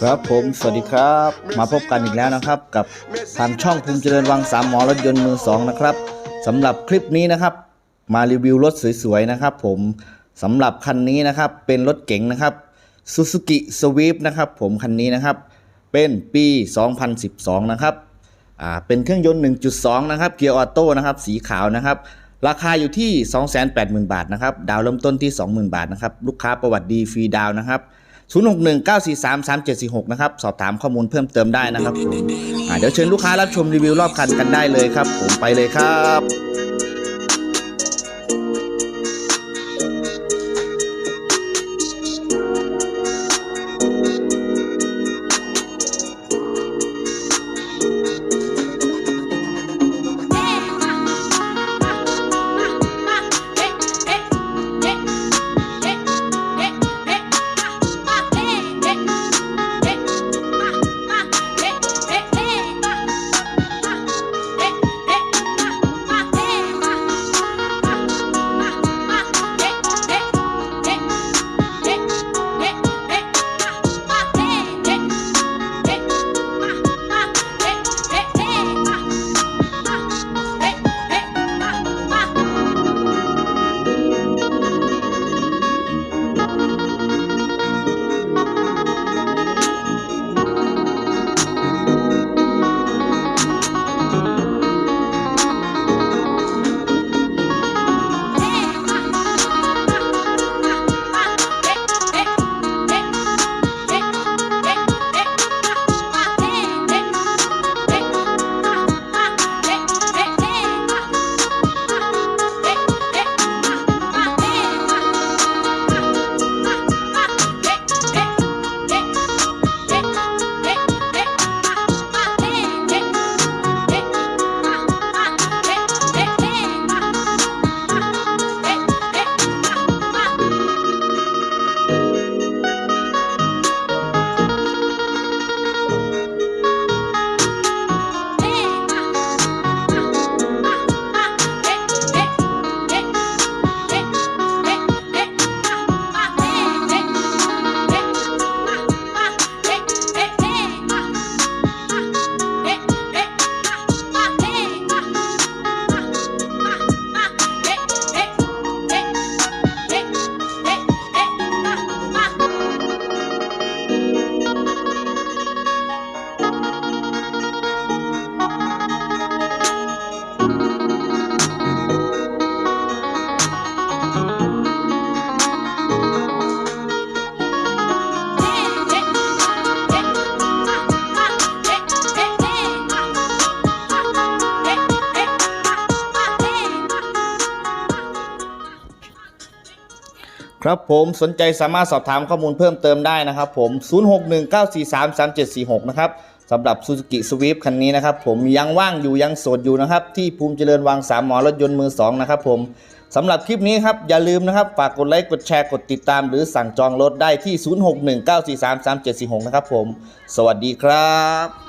ครับผมสวัสดีครับ มาพบกันอีกแล้วนะครับ กับทางช่องภูมิเจริญวังสามหมอรถยนต์มือสองนะครับสำหรับคลิปนี้นะครับ มารีวิวรถสวยๆนะครับ ผมสำหรับคันนี้นะครับ เป็นรถเก๋งนะครับ Suzuki Swift นะครับ ผมคันนี้นะครับ เป็นปี 2012 นะครับอ่าเป็นเครื่องยนต์ 1.2 นะครับเกียร์ออโต้นะครับสีขาวนะครับราคาอยู่ที่ 280,000 บาทนะครับ ดาวเริ่มต้นที่ 20,000 บาทนะครับ ลูกค้าประวัติดีฟรีดาวนะครับ 0619433746 นะครับ สอบถามข้อมูลเพิ่มเติมได้นะครับผมอ่าเดี๋ยวเชิญลูกค้ารับชมรีวิวรอบคันกันได้เลยครับ ผมไปเลยครับ ครับผมสนใจสามารถสอบถามข้อมูลเพิ่มเติมได้นะครับผม 0619433746 นะครับสำหรับ Suzuki Swift คันนี้นะครับผมยังว่างอยู่ยังโสดอยู่นะครับ ที่ภูมิเจริญวังสามหมอรถยนต์มือ 2 นะครับผมสำหรับคลิปนี้ครับ อย่าลืมนะครับ ฝากกดไลค์ กดแชร์ กดติดตาม หรือสั่งจองรถได้ที่ 0619433746 นะครับผม สวัสดีครับ